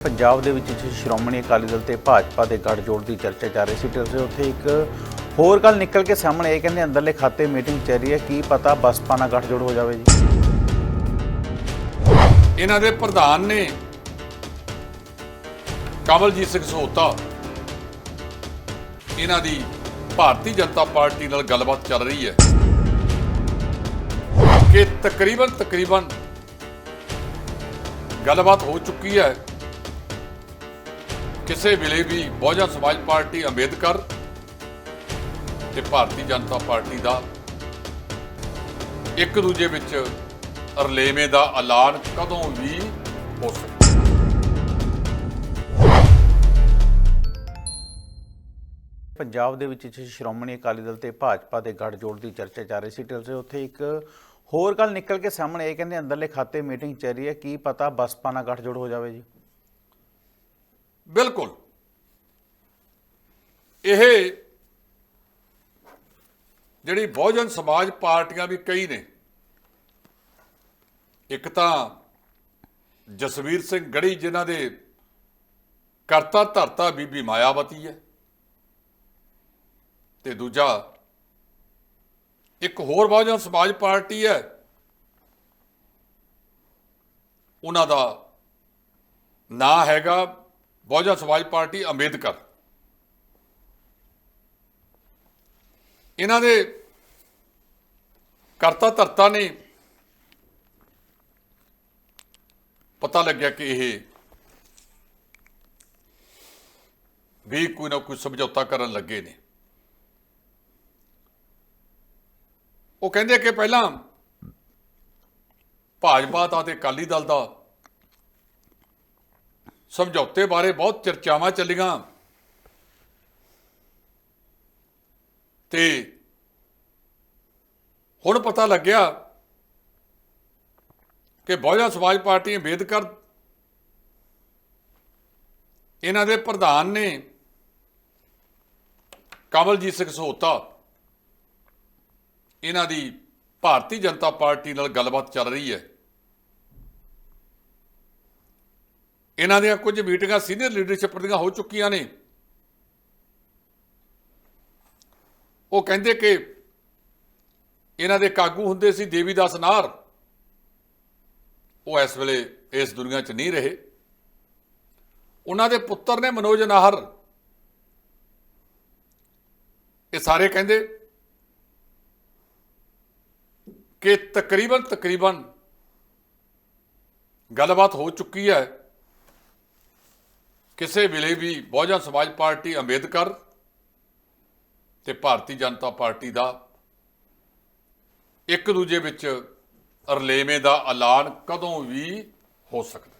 ਪੰਜਾਬ ਦੇ ਵਿੱਚ ਸ਼੍ਰੋਮਣੀ ਅਕਾਲੀ ਦਲ ਤੇ ਭਾਜਪਾ ਦੇ ਗੱਠਜੋੜ ਦੀ ਚਰਚਾ ਚੱਲ ਰਹੀ ਸੀ, ਤੇ ਉੱਥੇ ਇੱਕ ਹੋਰ ਗੱਲ ਨਿਕਲ ਕੇ ਸਾਹਮਣੇ ਆਈ, ਕਹਿੰਦੇ ਅੰਦਰਲੇ ਖਾਤੇ ਮੀਟਿੰਗ ਚੱਲ ਰਹੀ ਹੈ, ਕੀ ਪਤਾ ਬਸਪਾ ਨਾਲ ਗੱਠਜੋੜ ਹੋ ਜਾਵੇ ਜੀ। ਇਹਨਾਂ ਦੇ ਪ੍ਰਧਾਨ ਨੇ ਕਮਲਜੀਤ ਸਿੰਘ ਸਹੋਤਾ, ਇਹਨਾਂ ਦੀ ਭਾਰਤੀ ਜਨਤਾ ਪਾਰਟੀ ਨਾਲ ਗੱਲਬਾਤ ਚੱਲ ਰਹੀ ਹੈ ਕਿ ਤਕਰੀਬਨ ਤਕਰੀਬਨ ਗੱਲਬਾਤ ਹੋ ਚੁੱਕੀ ਹੈ। ਕਿਸੇ ਵੇਲੇ ਵੀ ਬਹੁਜਨ ਸਮਾਜ ਪਾਰਟੀ ਅੰਬੇਦਕਰ ਤੇ ਭਾਰਤੀ ਜਨਤਾ ਪਾਰਟੀ ਦਾ ਇੱਕ ਦੂਜੇ ਵਿੱਚ ਰਲੇਵੇਂ ਦਾ ਐਲਾਨ ਕਦੋਂ ਵੀ ਹੋ ਸਕਦਾ। ਪੰਜਾਬ ਦੇ ਵਿੱਚ ਸ਼੍ਰੋਮਣੀ ਅਕਾਲੀ ਦਲ ਤੇ ਭਾਜਪਾ ਦੇ ਗੱਠਜੋੜ ਦੀ ਚਰਚਾ ਚੱਲ ਰਹੀ ਸੀ, ਤੇ ਉਸੇ ਉੱਥੇ ਇੱਕ ਹੋਰ ਗੱਲ ਨਿਕਲ ਕੇ ਸਾਹਮਣੇ ਇਹ ਕਹਿੰਦੇ ਅੰਦਰਲੇ ਖਾਤੇ ਮੀਟਿੰਗ ਚੱਲ ਰਹੀ ਹੈ। ਕੀ ਪਤਾ ਬਸਪਾ ਨਾਲ ਗੱਠਜੋੜ ਹੋ ਜਾਵੇ ਜੀ। ਬਿਲਕੁਲ। ਇਹ ਜਿਹੜੀ ਬਹੁਜਨ ਸਮਾਜ ਪਾਰਟੀਆਂ ਵੀ ਕਈ ਨੇ। ਇੱਕ ਤਾਂ ਜਸਵੀਰ ਸਿੰਘ ਗੜੀ, ਜਿਨ੍ਹਾਂ ਦੇ ਕਰਤਾ ਧਰਤਾ ਬੀਬੀ ਮਾਇਆਵਤੀ ਹੈ। ਤੇ ਦੂਜਾ ਇੱਕ ਹੋਰ ਬਹੁਜਨ ਸਮਾਜ ਪਾਰਟੀ ਹੈ। ਉਹਨਾਂ ਦਾ ਨਾਂ ਹੈਗਾ ਬਹੁਜਨ ਸਮਾਜ ਪਾਰਟੀ ਅੰਬੇਦਕਰ। ਇਹਨਾਂ ਦੇ ਕਰਤਾ ਧਰਤਾ ਨੇ ਪਤਾ ਲੱਗਿਆ ਕਿ ਇਹ ਵੀ ਕੋਈ ਨਾ ਕੋਈ ਸਮਝੌਤਾ ਕਰਨ ਲੱਗੇ ਨੇ। ਉਹ ਕਹਿੰਦੇ ਕਿ ਪਹਿਲਾਂ ਭਾਜਪਾ ਦਾ ਤੇ ਅਕਾਲੀ ਦਲ ਦਾ ਸਮਝੌਤੇ ਬਾਰੇ ਬਹੁਤ ਚਰਚਾਵਾਂ ਚੱਲੀਆਂ। ਤੇ ਹੁਣ ਪਤਾ ਲੱਗਿਆ ਕਿ ਬਹੁਜਨ ਸਮਾਜ ਪਾਰਟੀ ਅੰਬੇਦਕਰ ਇਹਨਾਂ ਦੇ ਪ੍ਰਧਾਨ ਨੇ ਕਮਲਜੀਤ ਸਿੰਘ ਸਹੋਤਾ ਇਹਨਾਂ ਦੀ ਭਾਰਤੀ ਜਨਤਾ ਪਾਰਟੀ ਨਾਲ ਗੱਲਬਾਤ ਚੱਲ ਰਹੀ ਹੈ। ਇਹਨਾਂ ਦੀਆਂ ਕੁਝ ਮੀਟਿੰਗਾਂ ਸੀਨੀਅਰ ਲੀਡਰਸ਼ਿਪ ਦੀਆਂ ਹੋ ਚੁੱਕੀਆਂ ਨੇ। ਉਹ ਕਹਿੰਦੇ ਕਿ ਇਹਨਾਂ ਦੇ ਕਾਗੂ ਹੁੰਦੇ ਸੀ ਦੇਵੀਦਾਸ ਨਾਰ। ਉਹ ਇਸ ਵੇਲੇ ਇਸ ਦੁਨੀਆ 'ਚ ਨਹੀਂ ਰਹੇ। ਉਹਨਾਂ ਦੇ ਪੁੱਤਰ ਨੇ ਮਨੋਜ ਨਾਹਰ। ਇਹ ਸਾਰੇ ਕਹਿੰਦੇ ਕਿ ਤਕਰੀਬਨ ਤਕਰੀਬਨ ਗੱਲਬਾਤ ਹੋ ਚੁੱਕੀ ਹੈ। ਕਿਸੇ ਵੇਲੇ ਵੀ ਬਹੁਜਨ ਸਮਾਜ ਪਾਰਟੀ ਅੰਬੇਦਕਰ ਤੇ ਭਾਰਤੀ ਜਨਤਾ ਪਾਰਟੀ ਦਾ ਇੱਕ ਦੂਜੇ ਵਿੱਚ ਰਲੇਵੇਂ ਦਾ ਐਲਾਨ ਕਦੋਂ ਵੀ ਹੋ ਸਕਦਾ।